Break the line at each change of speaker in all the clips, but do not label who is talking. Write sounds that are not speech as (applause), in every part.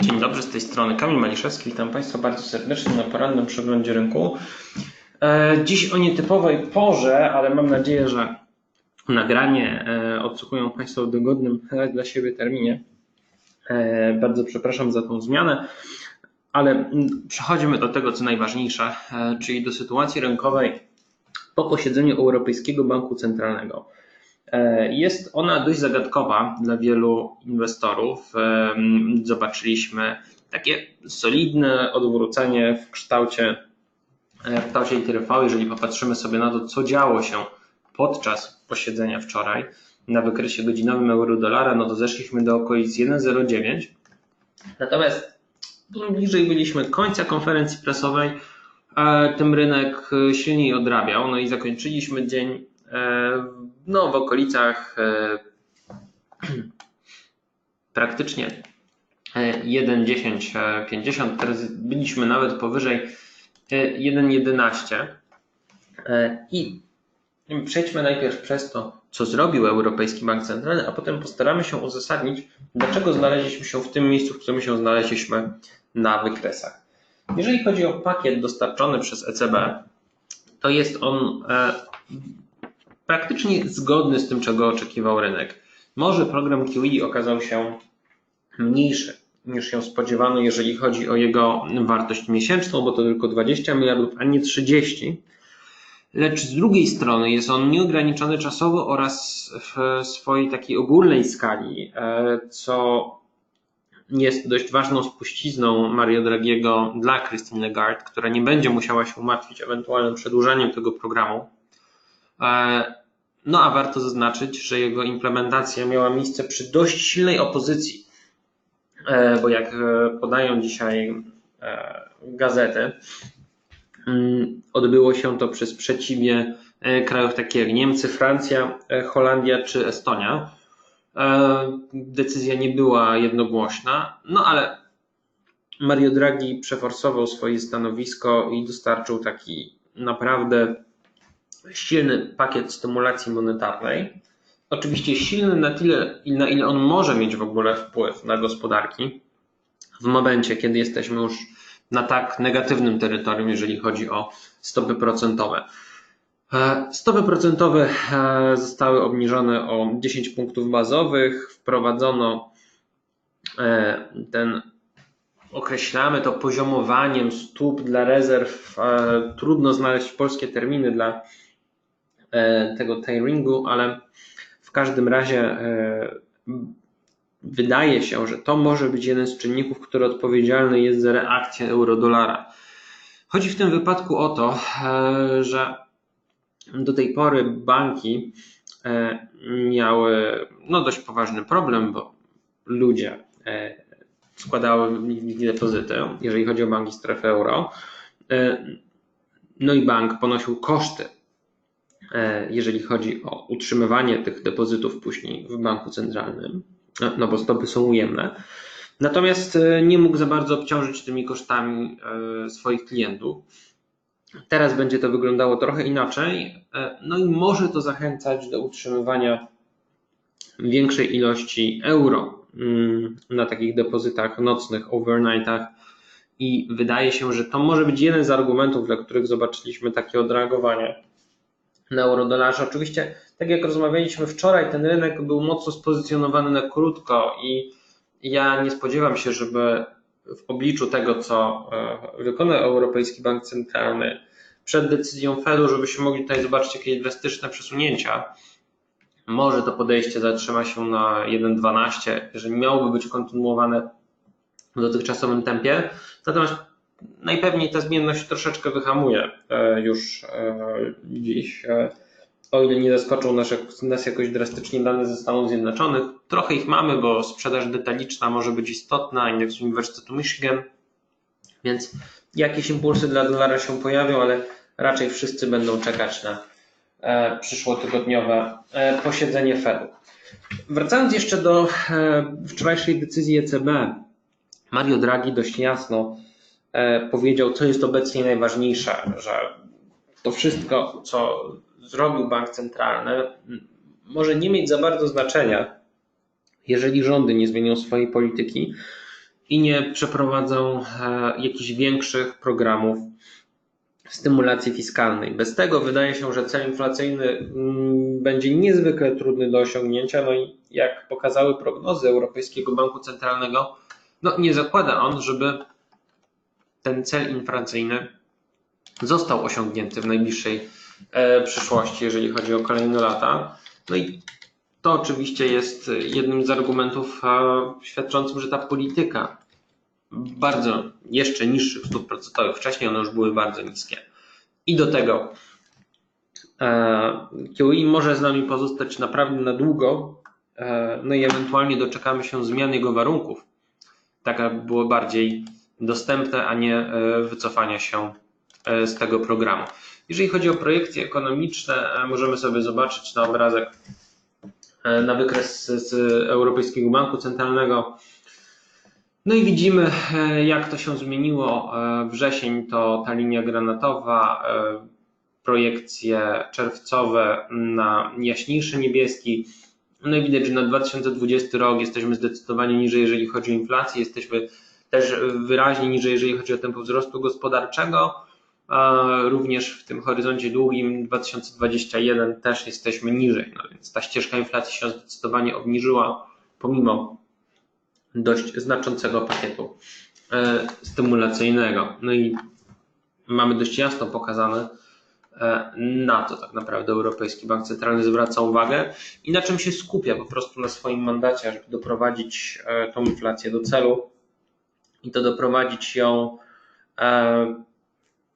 Dzień dobry, z tej strony Kamil Maliszewski. Witam Państwa bardzo serdecznie na porannym przeglądzie rynku. E, dziś o nietypowej porze, ale mam nadzieję, że nagranie e, odsłuchują Państwo w dogodnym dla siebie terminie. E, bardzo przepraszam za tą zmianę, ale przechodzimy do tego, co najważniejsze, czyli do sytuacji rynkowej po posiedzeniu Europejskiego Banku Centralnego. E, jest ona dość zagadkowa dla wielu inwestorów. E, zobaczyliśmy takie solidne odwrócenie w kształcie, e, w kształcie. Jeżeli popatrzymy sobie na to, co działo się podczas posiedzenia wczoraj na wykresie godzinowym euro-dolara, no to zeszliśmy do okolic 1,09. Natomiast bliżej byliśmy końca konferencji prasowej, tym rynek silniej odrabiał. No i zakończyliśmy dzień no, w okolicach e, (clears throat) praktycznie 1,1050. E, Teraz byliśmy nawet powyżej 1,11. E, I przejdźmy najpierw przez to, co zrobił Europejski Bank Centralny, a potem postaramy się uzasadnić, dlaczego znaleźliśmy się w tym miejscu, w którym się znaleźliśmy na wykresach. Jeżeli chodzi o pakiet dostarczony przez ECB, to jest on praktycznie zgodny z tym, czego oczekiwał rynek. Może program QE okazał się mniejszy niż się spodziewano, jeżeli chodzi o jego wartość miesięczną, bo to tylko 20 miliardów, a nie 30. Lecz z drugiej strony jest on nieograniczony czasowo oraz w swojej takiej ogólnej skali, e, co jest dość ważną spuścizną Mario Dragiego dla Christine Lagarde, która nie będzie musiała się martwić ewentualnym przedłużeniem tego programu. E, no a warto zaznaczyć, że jego implementacja miała miejsce przy dość silnej opozycji, e, bo jak e, podają dzisiaj gazety, mm, odbyło się to przy sprzeciwie krajów takich jak Niemcy, Francja, Holandia czy Estonia. Decyzja nie była jednogłośna, no ale Mario Draghi przeforsował swoje stanowisko i dostarczył taki naprawdę silny pakiet stymulacji monetarnej. Oczywiście silny na tyle, na ile on może mieć w ogóle wpływ na gospodarki w momencie, kiedy jesteśmy już na tak negatywnym terytorium, jeżeli chodzi o stopy procentowe. E, stopy procentowe e, zostały obniżone o 10 punktów bazowych. Wprowadzono e, ten, określamy to poziomowaniem stóp dla rezerw. Trudno znaleźć polskie terminy dla tego tieringu, ale w każdym razie e, wydaje się, że to może być jeden z czynników, który odpowiedzialny jest za reakcję euro-dolara. Chodzi w tym wypadku o to, e, że do tej pory banki miały no, dość poważny problem, bo ludzie składały depozyty, jeżeli chodzi o banki strefy euro. No i bank ponosił koszty E, jeżeli chodzi o utrzymywanie tych depozytów później w banku centralnym, no, no bo stopy są ujemne. Natomiast e, nie mógł za bardzo obciążyć tymi kosztami e, swoich klientów. Teraz będzie to wyglądało trochę inaczej, no i może to zachęcać do utrzymywania większej ilości euro mm, na takich depozytach nocnych, overnightach. I wydaje się, że to może być jeden z argumentów, dla których zobaczyliśmy takie odreagowanie na eurodolarze. Oczywiście, tak jak rozmawialiśmy wczoraj, ten rynek był mocno spozycjonowany na krótko i ja nie spodziewam się, żeby w obliczu tego, co e, wykona Europejski Bank Centralny przed decyzją Fedu, żebyśmy mogli tutaj zobaczyć jakieś drastyczne przesunięcia. Może to podejście zatrzyma się na 1,12, jeżeli miałoby być kontynuowane w dotychczasowym tempie. Natomiast najpewniej ta zmienność troszeczkę wyhamuje e, już e, dziś. E, o ile nie zaskoczą nas, nas jakoś drastycznie dane ze Stanów Zjednoczonych. Trochę ich mamy, bo sprzedaż detaliczna może być istotna, indeks Uniwersytetu Michigan, więc jakieś impulsy dla dolara się pojawią, ale raczej wszyscy będą czekać na przyszłotygodniowe posiedzenie Fedu. Wracając jeszcze do wczorajszej decyzji ECB, Mario Draghi dość jasno powiedział, co jest obecnie najważniejsze, że to wszystko, co zrobił bank centralny, może nie mieć za bardzo znaczenia, jeżeli rządy nie zmienią swojej polityki. i nie przeprowadzą jakichś większych programów stymulacji fiskalnej. Bez tego wydaje się, że cel inflacyjny mm, będzie niezwykle trudny do osiągnięcia. No i jak pokazały prognozy Europejskiego Banku Centralnego, no nie zakłada on, żeby ten cel inflacyjny został osiągnięty w najbliższej e, przyszłości, jeżeli chodzi o kolejne lata. No i to oczywiście jest jednym z argumentów świadczącym, że ta polityka bardzo jeszcze niższych stóp procentowych. Wcześniej one już były bardzo niskie. I do tego e, QE może z nami pozostać naprawdę na długo, e, no i ewentualnie doczekamy się zmian jego warunków, tak aby było bardziej dostępne, a nie e, wycofania się z tego programu. Jeżeli chodzi o projekcje ekonomiczne, możemy sobie zobaczyć na obrazek, na wykres z Europejskiego Banku Centralnego. No i widzimy, e, jak to się zmieniło. E, wrzesień to ta linia granatowa, e, projekcje czerwcowe na jaśniejszy niebieski. No i widać, że na 2020 rok jesteśmy zdecydowanie niżej, jeżeli chodzi o inflację, jesteśmy też wyraźnie niżej, jeżeli chodzi o tempo wzrostu gospodarczego. Również w tym horyzoncie długim 2021 też jesteśmy niżej, no więc ta ścieżka inflacji się zdecydowanie obniżyła, pomimo dość znaczącego pakietu e, stymulacyjnego. No i mamy dość jasno pokazane, e, na to tak naprawdę Europejski Bank Centralny zwraca uwagę i na czym się skupia po prostu na swoim mandacie, żeby doprowadzić e, tą inflację do celu i to doprowadzić ją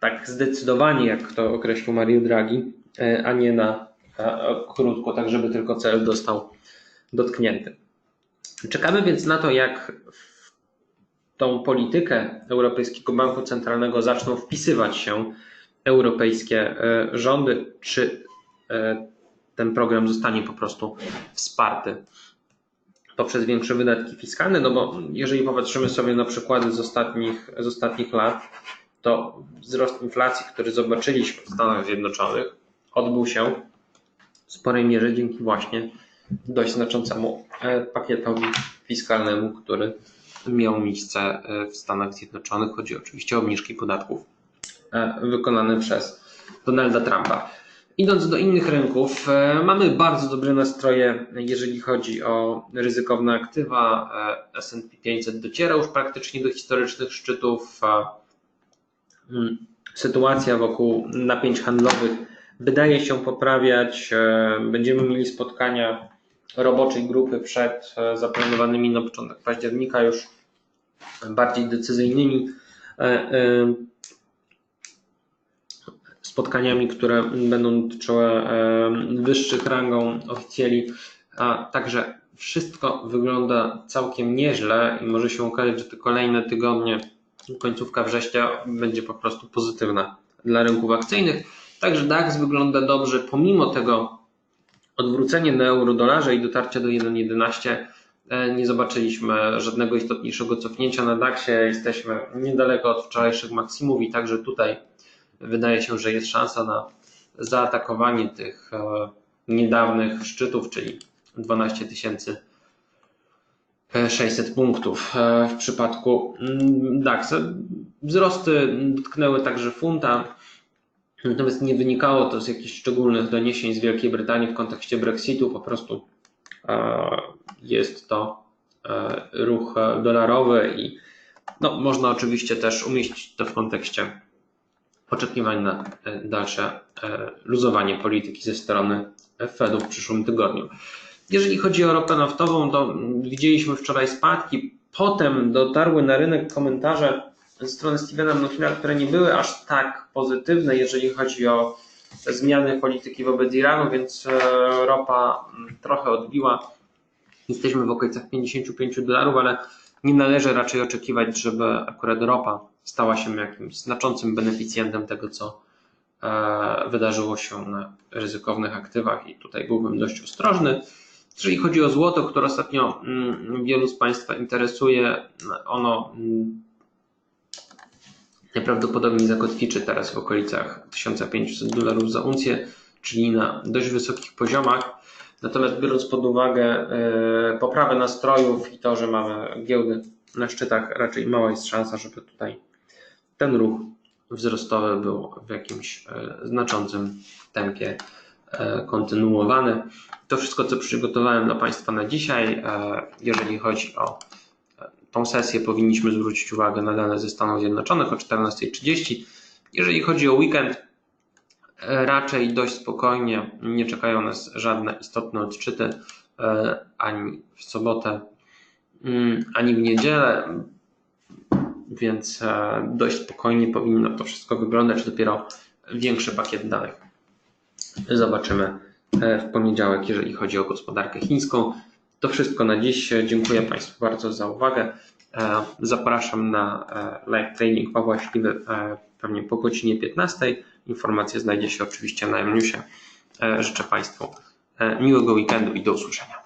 tak zdecydowanie, jak to określił Mario Draghi, a nie na krótko, tak żeby tylko cel został dotknięty. Czekamy więc na to, jak tą politykę Europejskiego Banku Centralnego zaczną wpisywać się europejskie e, rządy, czy e, ten program zostanie po prostu wsparty poprzez większe wydatki fiskalne, no bo jeżeli popatrzymy sobie na przykłady z ostatnich, z ostatnich lat, to wzrost inflacji, który zobaczyliśmy w Stanach Zjednoczonych, odbył się w sporej mierze dzięki właśnie dość znaczącemu e, pakietowi fiskalnemu, który miał miejsce e, w Stanach Zjednoczonych. Chodzi oczywiście o obniżki podatków e, wykonane przez Donalda Trumpa. Idąc do innych rynków, mamy bardzo dobre nastroje, jeżeli chodzi o ryzykowne aktywa. S&P 500 dociera już praktycznie do historycznych szczytów. Hmm, sytuacja wokół napięć handlowych wydaje się poprawiać. Będziemy mieli spotkania roboczej grupy przed e, zaplanowanymi na początek października już bardziej decyzyjnymi e, e, spotkaniami, które będą dotyczyły wyższych rangą oficjeli. A także wszystko wygląda całkiem nieźle i może się okazać, że te kolejne tygodnie, końcówka września będzie po prostu pozytywna dla rynków akcyjnych. Także DAX wygląda dobrze, pomimo tego odwrócenie na euro-dolarze i dotarcie do 1,11 e, nie zobaczyliśmy żadnego istotniejszego cofnięcia na DAX-ie. Jesteśmy niedaleko od wczorajszych maksimów i także tutaj wydaje się, że jest szansa na zaatakowanie tych e, niedawnych szczytów, czyli 12 600 punktów e, w przypadku mm, DAX. Wzrosty dotknęły także funta. Natomiast nie wynikało to z jakichś szczególnych doniesień z Wielkiej Brytanii w kontekście Brexitu, po prostu e, jest to e, ruch dolarowy i no, można oczywiście też umieścić to w kontekście oczekiwań na e, dalsze luzowanie polityki ze strony Fedu w przyszłym tygodniu. Jeżeli chodzi o ropę naftową, to widzieliśmy wczoraj spadki, potem dotarły na rynek komentarze ze strony Stevena Mnuchina, które nie były aż tak pozytywne, jeżeli chodzi o zmiany polityki wobec Iranu, więc e, ropa mm, trochę odbiła. Jesteśmy w okolicach 55 dolarów, ale nie należy raczej oczekiwać, żeby akurat ropa stała się jakimś znaczącym beneficjentem tego, co e, wydarzyło się na ryzykownych aktywach i tutaj byłbym dość ostrożny. Jeżeli chodzi o złoto, które ostatnio mm, wielu z Państwa interesuje, ono mm, najprawdopodobniej zakotwiczy teraz w okolicach 1500 dolarów za uncję, czyli na dość wysokich poziomach. Natomiast biorąc pod uwagę e, poprawę nastrojów i to, że mamy giełdy na szczytach raczej mała jest szansa, żeby tutaj ten ruch wzrostowy był w jakimś e, znaczącym tempie e, kontynuowany. To wszystko, co przygotowałem dla Państwa na dzisiaj. E, Jeżeli chodzi o tą sesję, powinniśmy zwrócić uwagę na dane ze Stanów Zjednoczonych o 14.30. Jeżeli chodzi o weekend, raczej dość spokojnie, nie czekają nas żadne istotne odczyty ani w sobotę, mm, ani w niedzielę więc e, dość spokojnie powinno to wszystko wyglądać. Dopiero większy pakiet danych zobaczymy e, w poniedziałek, jeżeli chodzi o gospodarkę chińską. To wszystko na dziś. Dziękuję Państwu bardzo za uwagę. E, zapraszam na live training Pawła Śliwy pewnie po godzinie 15. Informacje znajdzie się oczywiście na newsie. Życzę Państwu miłego weekendu i do usłyszenia.